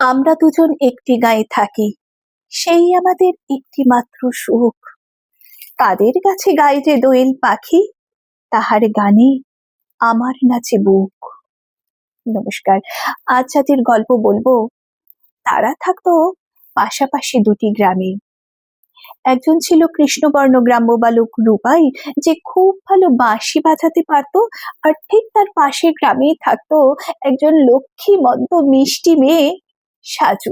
আমরা দুজন একটি গায়ে থাকি, সেই আমাদের একটি মাত্র সুখ। তাদের কাছে গায়ে যে দোয়েল পাখি, তাহার গানে আমার নাচে বুক। নমস্কার, আজ যাদের গল্প বলব, তারা থাকতো পাশাপাশি দুটি গ্রামে। একজন ছিল কৃষ্ণবর্ণ গ্রাম্য বালক রূপাই, যে খুব ভালো বাঁশি বাজাতে পারতো, আর ঠিক তার পাশের গ্রামেই থাকতো একজন লক্ষ্মী মন্দ মিষ্টি মেয়ে সাজু।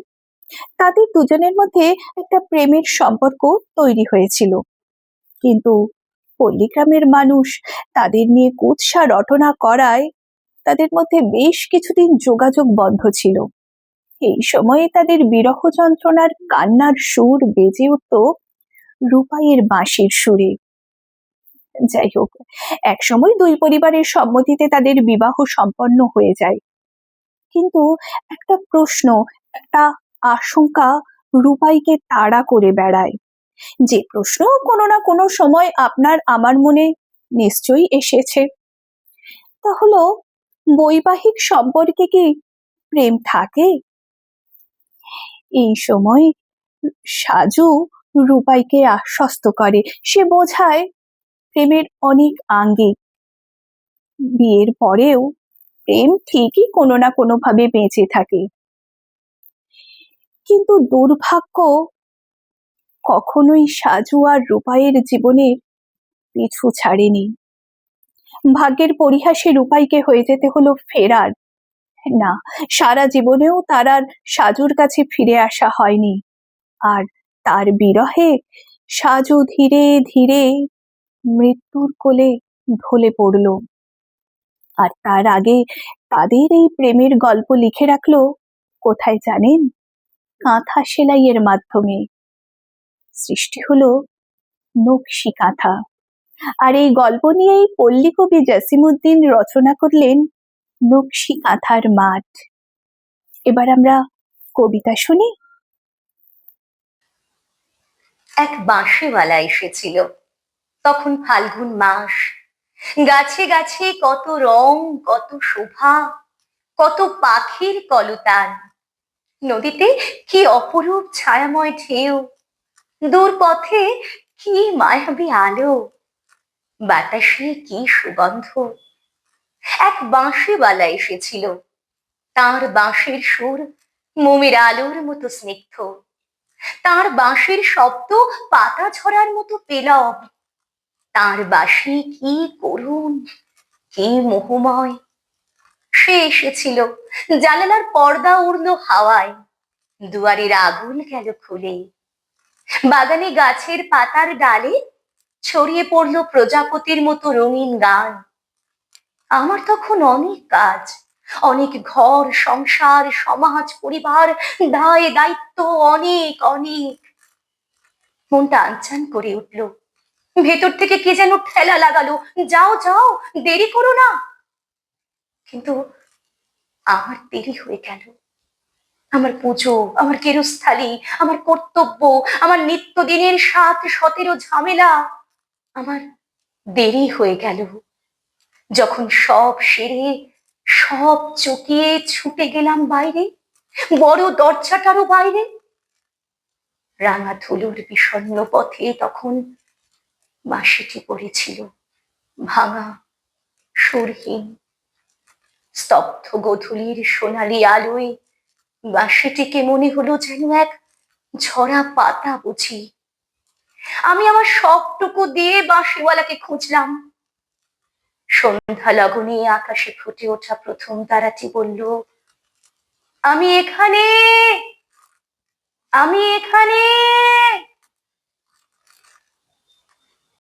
তাদের দুজনের মধ্যে একটা প্রেমের সম্পর্ক তৈরি হয়েছিল। কিন্তু পল্লীগ্রামের মানুষ তাদের নিয়ে কুৎসা রটনা করায় তাদের মধ্যে বেশ কিছুদিন যোগাযোগ বন্ধ ছিল। এই সময়ে তাদের বিরহ যন্ত্রণার কান্নার সুর বেজে উঠত রূপাইয়ের বাঁশির সুরে। যাই হোক, একসময় দুই পরিবারের সম্মতিতে তাদের বিবাহ সম্পন্ন হয়ে যায়। কিন্তু একটা প্রশ্ন একটা আশঙ্কা রূপাইকে তাড়া করে বেড়ায়। যে প্রশ্ন কোনো না কোনো সময় আপনার আমার মনে নিশ্চয়ই এসেছে। তা হলো বৈবাহিক সম্পর্কে কি প্রেম থাকে? এই সময় সাজু রূপাইকে আশ্বস্ত করে। সে বোঝায় প্রেমের অনেক আঙ্গিক। বিয়ের পরেও প্রেম ঠিকই কোনো না কোনো ভাবে বেঁচে থাকে। কিন্তু দুর্ভাগ্য, কখনোই সাজু আর রূপাইয়ের জীবনে পিছু ছাড়েনি। ভাগ্যের পরিহাসে রূপাইকে হয়ে যেতে হলো ফেরার। না, সারা জীবনেও তার আর সাজুর কাছে ফিরে আসা হয়নি। আর তার বিরহে সাজু ধীরে ধীরে মৃত্যুর কোলে ঢলে পড়ল। আর তার আগে তাদের এই প্রেমের গল্প লিখে রাখল, কোথায় জানেন? কাঁথা সেলাইয়ের মাধ্যমে। সৃষ্টি হলো নকশি কাঁথা। আর এই গল্প নিয়েই পল্লী কবি জাসিমুদ্দিন রচনা করলেন নকশি কাঁথার মাঠ। এবার আমরা কবিতা শুনি। এক বাঁশিওয়ালা এসেছিল। তখন ফাল্গুন মাস। গাছে গাছে কত রং, কত শোভা, কত পাখির কলতান। নদীতে কি অপরূপ ছায়াময় ঢেউ? দূর পথে কি মায়াবী আলো? বাতাসে কি সুগন্ধ? এক বাঁশিওয়ালা এসেছিল। তার বাঁশির সুর মোমের আলোর মতো স্নিগ্ধ। তার বাঁশির শব্দ পাতা ছড়ার মতো পেলব। তার বাঁশি কি করুণ, কি মোহময়। সে এসেছিল। জানালার পর্দা উড়লো হাওয়ায়। দুয়ারের আগুন গেল খুলে? বাগানে গাছের পাতার ডালে ছড়িয়ে পড়ল প্রজাপতির মতো রঙিন গান। আমার তখন অনেক কাজ, অনেক ঘর, সংসার, সমাজ, পরিবার, দায়, দায়িত্ব, অনেক অনেক। মনটা আনচান করে উঠল। ভেতর থেকে কে যেন ঠেলা লাগালো। যাও যাও, দেরি করো না। কিন্তু আমার দেরি হয়ে গেল। আমার পুজো, আমার কেরুস্থালি, আমার কর্তব্য, আমার নিত্যদিনের সাত সতেরো ঝামেলা, আমার দেরি হয়ে গেল। যখন সব সেরে, সব চকিয়ে ছুটে গেলাম বাইরে, বড় দরজাটারও বাইরে, রাঙা ধুলোর বিষণ্ণ পথে তখন বাঁশিটি পড়েছিল, ভাঙা সুরহীন স্তব্ধ গোধূলির সোনালি আলোয় বাঁশিটিকে মনে হলো যেন এক ঝরা পাতা বুঝি। আমি আমার সবটুকু দিয়ে বাঁশিওয়ালাকে খুঁজলাম। সন্ধ্যা লগনে আকাশে ফুটে ওঠা প্রথম তারাটি বলল, আমি এখানে! আমি এখানে!